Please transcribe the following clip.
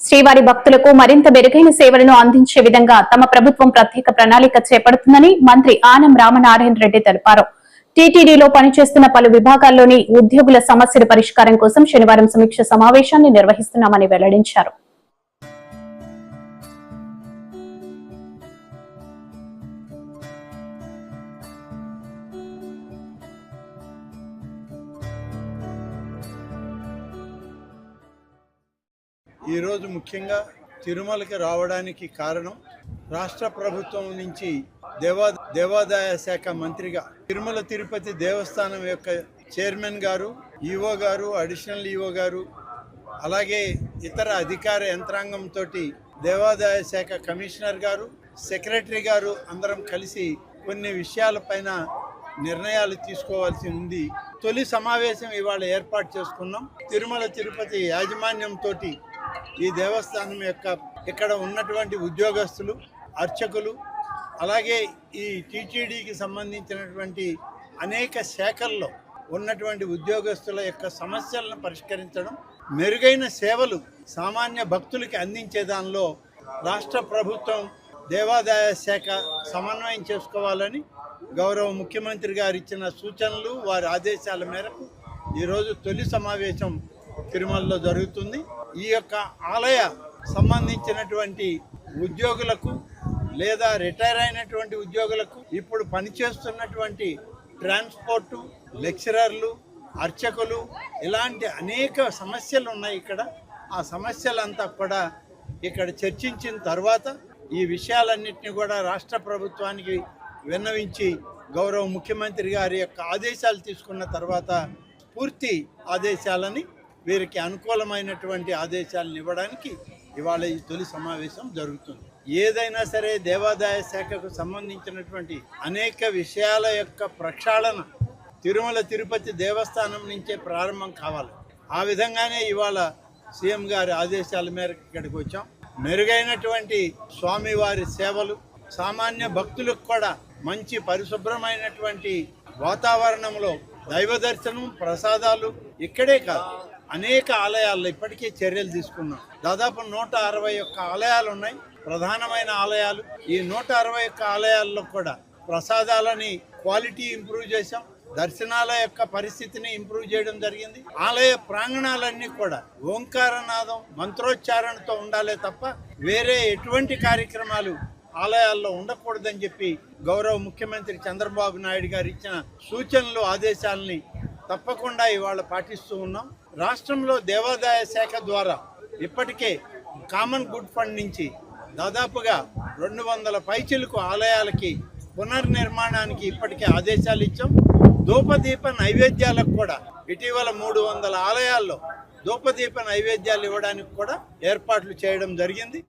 శ్రీవారి భక్తులకు మరింత మెరుగైన సేవలను అందించే విధంగా తమ ప్రభుత్వం ప్రత్యేక ప్రణాళిక చేపడుతుందని మంత్రి ఆనం రామనారాయణ రెడ్డి తెలిపారు. టీటీడీలో పనిచేస్తున్న పలు విభాగాల్లోని ఉద్యోగుల సమస్యల పరిష్కారం కోసం శనివారం సమీక్ష సమావేశాన్ని నిర్వహిస్తున్నామని వెల్లడించారు. ఈరోజు ముఖ్యంగా తిరుమలకి రావడానికి కారణం రాష్ట్ర ప్రభుత్వం నుంచి దేవా దేవాదాయ శాఖ మంత్రిగా తిరుమల తిరుపతి దేవస్థానం యొక్క చైర్మన్ గారు ఈఓ గారు అడిషనల్ ఈఓ గారు అలాగే ఇతర అధికార యంత్రాంగంతో దేవాదాయ శాఖ కమిషనర్ గారు సెక్రటరీ గారు అందరం కలిసి కొన్ని విషయాలపైన నిర్ణయాలు తీసుకోవాల్సి ఉంది. తొలి సమావేశం ఇవాళ ఏర్పాటు చేసుకున్నాం. తిరుమల తిరుపతి యాజమాన్యంతో ఈ దేవస్థానం యొక్క ఇక్కడ ఉన్నటువంటి ఉద్యోగస్తులు అర్చకులు అలాగే ఈ టీటీడీకి సంబంధించినటువంటి అనేక శాఖల్లో ఉన్నటువంటి ఉద్యోగస్తుల యొక్క సమస్యలను పరిష్కరించడం మెరుగైన సేవలు సామాన్య భక్తులకి అందించే దానిలో రాష్ట్ర ప్రభుత్వం దేవాదాయ శాఖ సమన్వయం చేసుకోవాలని గౌరవ ముఖ్యమంత్రి గారు ఇచ్చిన సూచనలు వారి ఆదేశాల మేరకు ఈరోజు తొలి సమావేశం తిరుమలలో జరుగుతుంది. ఈ యొక్క ఆలయ సంబంధించినటువంటి ఉద్యోగులకు లేదా రిటైర్ అయినటువంటి ఉద్యోగులకు ఇప్పుడు పనిచేస్తున్నటువంటి ట్రాన్స్పోర్టు లెక్చరర్లు అర్చకులు ఇలాంటి అనేక సమస్యలు ఉన్నాయి ఇక్కడ. ఆ సమస్యలంతా కూడా ఇక్కడ చర్చించిన తర్వాత ఈ విషయాలన్నింటినీ కూడా రాష్ట్ర ప్రభుత్వానికి విన్నవించి గౌరవ ముఖ్యమంత్రి గారి యొక్క ఆదేశాలు తీసుకున్న తర్వాత పూర్తి ఆదేశాలని వీరికి అనుకూలమైనటువంటి ఆదేశాలను ఇవ్వడానికి ఇవాళ ఈ తొలి సమావేశం జరుగుతుంది. ఏదైనా సరే దేవాదాయ శాఖకు సంబంధించినటువంటి అనేక విషయాల యొక్క ప్రక్షాళన తిరుమల తిరుపతి దేవస్థానం నుంచే ప్రారంభం కావాలి. ఆ విధంగానే ఇవాళ సీఎం గారి ఆదేశాల మేరకు ఇక్కడికి వచ్చాం. మెరుగైనటువంటి స్వామివారి సేవలు సామాన్య భక్తులకు కూడా మంచి పరిశుభ్రమైనటువంటి వాతావరణంలో దైవ దర్శనం ప్రసాదాలు ఇక్కడే కాదు. అనేక ఆలయాల్లో ఇప్పటికే చర్యలు తీసుకున్నాం. దాదాపు నూట అరవై ఒక్క ఆలయాలు ఉన్నాయి. ప్రధానమైన ఆలయాలు. ఈ నూట అరవై ఒక్క ఆలయాల్లో కూడా ప్రసాదాలని క్వాలిటీ ఇంప్రూవ్ చేశాం. దర్శనాల యొక్క పరిస్థితిని ఇంప్రూవ్ చేయడం జరిగింది. ఆలయ ప్రాంగణాలన్నీ కూడా ఓంకారనాదం మంత్రోచ్చారణతో ఉండాలే తప్ప వేరే ఎటువంటి కార్యక్రమాలు ఆలయాల్లో ఉండకూడదని చెప్పి గౌరవ ముఖ్యమంత్రి చంద్రబాబు నాయుడు గారు ఇచ్చిన సూచనలు ఆదేశాలని తప్పకుండా ఇవాళ పాటిస్తూ ఉన్నాం. రాష్ట్రంలో దేవాదాయ శాఖ ద్వారా ఇప్పటికే కామన్ గుడ్ ఫండ్ నుంచి దాదాపుగా రెండు వందల పైచిలకు ఆలయాలకి పునర్నిర్మాణానికి ఇప్పటికే ఆదేశాలు ఇచ్చాం. ధూపదీప నైవేద్యాలకు కూడా ఇటీవల మూడు వందల ఆలయాల్లో ధూపదీప నైవేద్యాలు ఇవ్వడానికి కూడా ఏర్పాట్లు చేయడం జరిగింది.